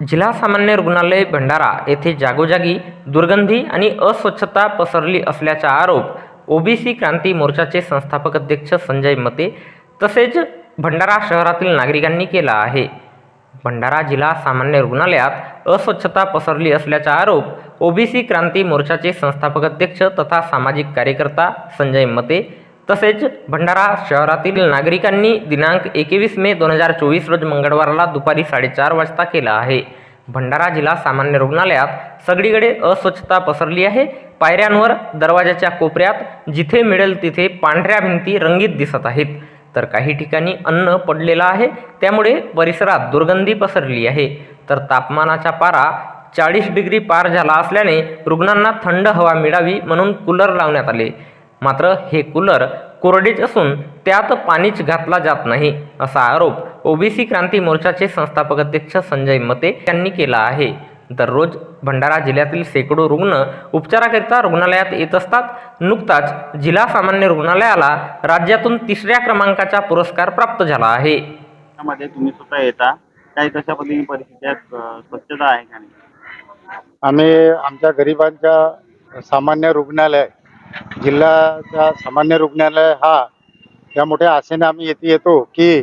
जिल्हा सामान्य रुग्णालय भंडारा येथे जागोजागी दुर्गंधी आणि अस्वच्छता पसरली असल्याचा आरोप ओबीसी क्रांती मोर्चाचे संस्थापक अध्यक्ष संजय मते तसेच भंडारा शहरातील नागरिकांनी केला आहे. भंडारा जिल्हा सामान्य रुग्णालयात अस्वच्छता पसरली असल्याचा आरोप ओबीसी क्रांती मोर्चाचे संस्थापक अध्यक्ष तथा सामाजिक कार्यकर्ता संजय मते तसेच भंडारा शहरातील नागरिकांनी दिनांक एकवीस मे दोन हजार चोवीस रोज मंगळवारला दुपारी साडेचार वाजता केला आहे. भंडारा जिल्हा सामान्य रुग्णालयात सगळीकडे अस्वच्छता पसरली आहे. पायऱ्यांवर दरवाजाच्या कोपऱ्यात जिथे मिळेल तिथे पांढऱ्या भिंती रंगीत दिसत आहेत. तर काही ठिकाणी अन्न पडलेलं आहे. त्यामुळे परिसरात दुर्गंधी पसरली आहे. तर तापमानाचा पारा चाळीस डिग्री पार झाला असल्याने रुग्णांना थंड हवा मिळावी म्हणून कूलर लावण्यात आले. मात्र हे कूलर कोरडेच असून त्यात पाणीच घातला जात नाही असा आरोप ओबीसी क्रांती मोर्चाचे संस्थापक अध्यक्ष संजय मते यांनी केला आहे. दररोज भंडारा जिल्ह्यातील शेकडो रुग्ण उपचाराकरिता रुग्णालयात येत असतात. नुकताच जिल्हा सामान्य रुग्णालयाला राज्यातून तिसऱ्या क्रमांकाचा पुरस्कार प्राप्त झाला आहे. मध्ये तुम्ही स्वतः येता. काही कशा पद्धतीने परिस्थिती आहे? अं, स्वच्छता आहे का नाही? आम्ही आमच्या गरिबांच्या सामान्य रुग्णालय जिल्ह्याचा सामान्य रुग्णालय हा या मोठ्या आशेने आम्ही येथे येतो की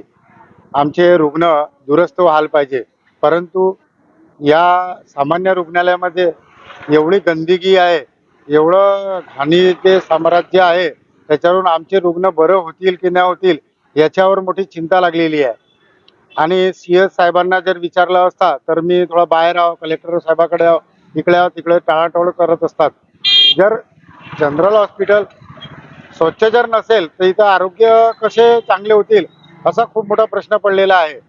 आमचे रुग्ण दुरुस्त व्हायला पाहिजे. परंतु या सामान्य रुग्णालयामध्ये एवढी गंदगी आहे एवढं घाणीचे साम्राज्य आहे त्याच्यावरून आमचे रुग्ण बरं होतील की नाही होतील याच्यावर मोठी चिंता लागलेली आहे. आणि सी एस साहेबांना जर विचारलं असता तर मी थोडा बाहेर आहो कलेक्टर साहेबाकडे आहो इकडे आहो तिकडे टाळाटाळ करत असतात. जर जनरल हॉस्पिटल स्वच्छ जर नसेल तर इथं आरोग्य कसे चांगले होतील असा खूप मोठा प्रश्न पडलेला आहे.